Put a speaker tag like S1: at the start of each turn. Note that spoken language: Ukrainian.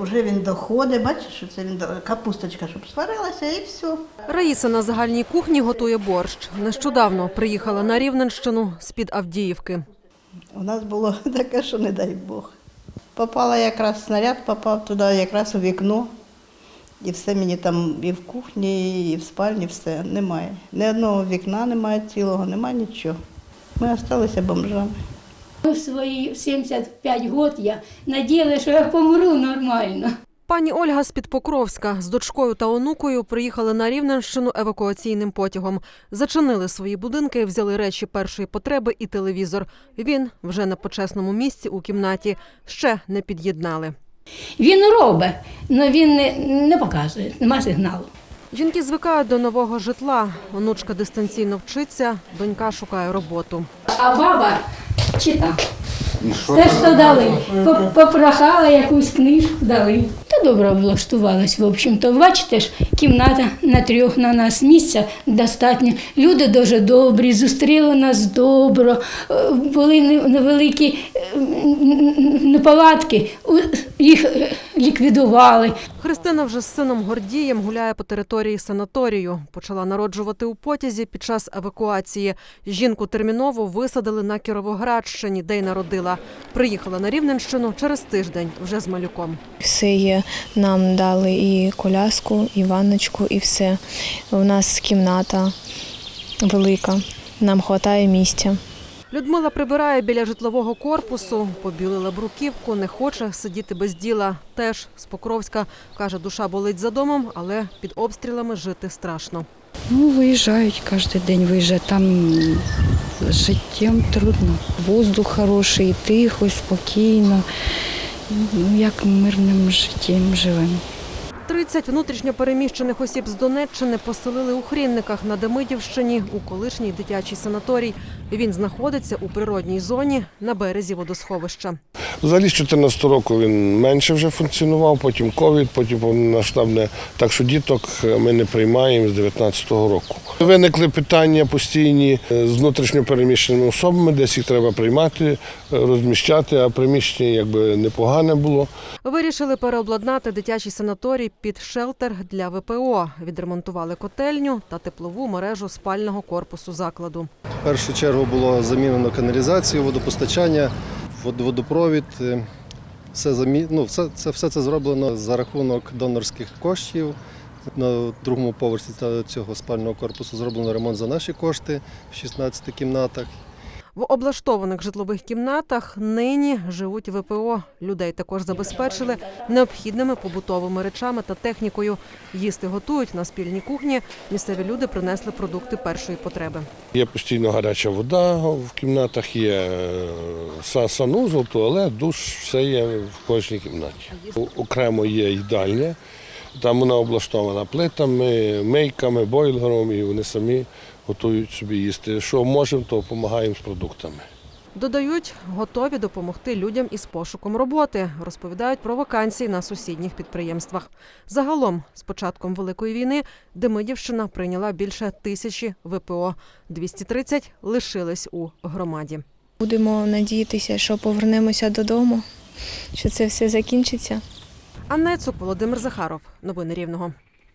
S1: Уже він доходить, бачиш, що це він капусточка, щоб сварилася, і все.
S2: Раїса на загальній кухні готує борщ. Нещодавно приїхала на Рівненщину з-під Авдіївки.
S1: У нас було таке, що не дай Бог. Попала якраз снаряд, попав туди якраз у вікно. І все мені там і в кухні, і в спальні все немає. Ні одного вікна немає цілого, немає нічого. Ми залишилися бомжами.
S3: В свої 75 років я надіяла, що я помру нормально.
S2: Пані Ольга з-під Покровська з дочкою та онукою приїхали на Рівненщину евакуаційним потягом. Зачинили свої будинки, взяли речі першої потреби і телевізор. Він вже на почесному місці у кімнаті. Ще не під'єднали.
S3: Він робить, але він не, не показує, нема сигналу.
S2: Жінки звикають до нового житла. Онучка дистанційно вчиться, донька шукає роботу.
S3: А баба чита. Те, що дали. Поп- Попрохала якусь книжку дали. Та добре влаштувалась, в общем-то. Бачите ж, кімната на трьох на нас місця достатньо. Люди дуже добрі, зустріли нас добро, Е, були невеликі е, неполадки, їх е, ліквідували.
S2: Христина вже з сином Гордієм гуляє по території санаторію. Почала народжувати у потязі під час евакуації. Жінку терміново висадили на Кіровоградщині, де й народила. Приїхала на Рівненщину через тиждень вже з малюком.
S4: Все є. Нам дали і коляску, і ванночку, і все. У нас кімната велика, нам вистачає місця.
S2: Людмила прибирає біля житлового корпусу, побілила бруківку, не хоче сидіти без діла. Теж з Покровська каже, душа болить за домом, але під обстрілами жити страшно.
S5: Ну, виїжджають кожен день, виїжджають. Там життям трудно. Воздух хороший, тихо, спокійно. Ну, як мирним життям живемо.
S2: 30 внутрішньопереміщених осіб з Донеччини поселили у Хрінниках на Демидівщині у колишній дитячий санаторій. Він знаходиться у природній зоні на березі водосховища.
S6: Взагалі з 14 року він менше вже функціонував, потім ковід, потім повномасштабне. Так що діток ми не приймаємо з 19-го року. Виникли питання постійні е, з внутрішньо переміщеними особами, десь їх треба приймати, е, розміщати, а приміщення якби непогане було.
S2: Вирішили переобладнати дитячий санаторій під шелтер для ВПО. Відремонтували котельню та теплову мережу спального корпусу закладу.
S7: В першу чергу було замінено каналізацію, водопостачання, вод- водопровід. Е, Все, замі... ну, все, це, все це зроблено за рахунок донорських коштів. На другому поверсі цього спального корпусу зроблено ремонт за наші кошти в 16 кімнатах.
S2: В облаштованих житлових кімнатах нині живуть ВПО. Людей також забезпечили необхідними побутовими речами та технікою. Їсти готують на спільній кухні. Місцеві люди принесли продукти першої потреби.
S6: Є постійно гаряча вода в кімнатах, є е, са- санузел, туалет, душ, все є в кожній кімнаті. Окремо є їдальня, там вона облаштована плитами, мийками, бойлером, і вони самі готують собі їсти. Що можемо, то допомагаємо з продуктами.
S2: Додають, готові допомогти людям із пошуком роботи. Розповідають про вакансії на сусідніх підприємствах. Загалом, з початком великої війни, Демидівщина прийняла більше тисячі ВПО. 230 лишились у громаді.
S4: Будемо надіятися, що повернемося додому, що це все закінчиться.
S2: Анна Цук, Володимир Захаров. Новини Рівного.